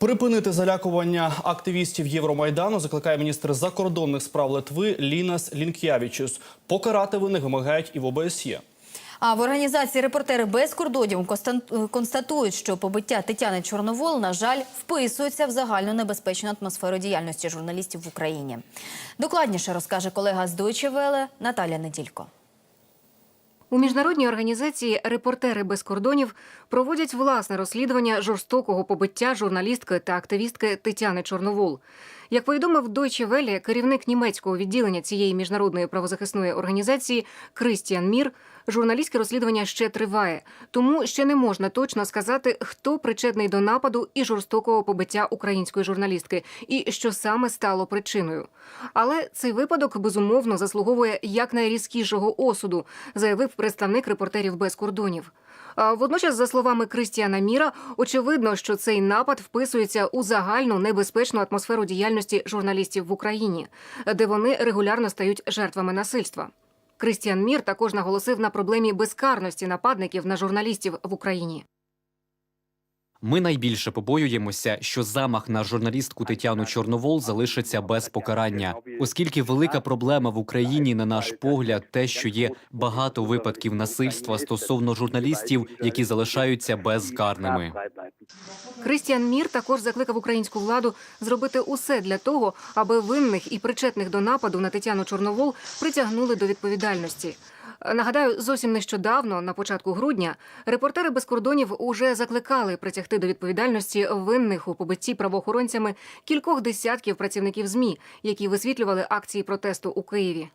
Припинити залякування активістів Євромайдану закликає міністр закордонних справ Литви Лінас Лінкявічус. Покарати винних вимагають і в ОБСЄ. А в організації репортери без кордонів констатують, що побиття Тетяни Чорновол, на жаль, вписується в загальну небезпечну атмосферу діяльності журналістів в Україні. Докладніше розкаже колега з Deutsche Welle Наталя Неділько. У міжнародній організації Репортери без кордонів проводять власне розслідування жорстокого побиття журналістки та активістки Тетяни Чорновол. Як повідомив Deutsche Welle, керівник німецького відділення цієї міжнародної правозахисної організації Кристіан Мір, журналістське розслідування ще триває, тому ще не можна точно сказати, хто причетний до нападу і жорстокого побиття української журналістки, і що саме стало причиною. Але цей випадок безумовно заслуговує якнайрізкішого осуду, заявив представник репортерів без кордонів. Водночас, за словами Кристіана Міра, очевидно, що цей напад вписується у загальну небезпечну атмосферу діяльності журналістів в Україні, де вони регулярно стають жертвами насильства. Кристіан Мір також наголосив на проблемі безкарності нападників на журналістів в Україні. Ми найбільше побоюємося, що замах на журналістку Тетяну Чорновол залишиться без покарання, оскільки велика проблема в Україні, на наш погляд, те, що є багато випадків насильства стосовно журналістів, які залишаються безкарними. Кристіан Мір також закликав українську владу зробити усе для того, аби винних і причетних до нападу на Тетяну Чорновол притягнули до відповідальності. Нагадаю, зовсім нещодавно, на початку грудня, репортери без кордонів уже закликали притягти до відповідальності винних у побитті правоохоронцями кількох десятків працівників змі, які висвітлювали акції протесту у Києві.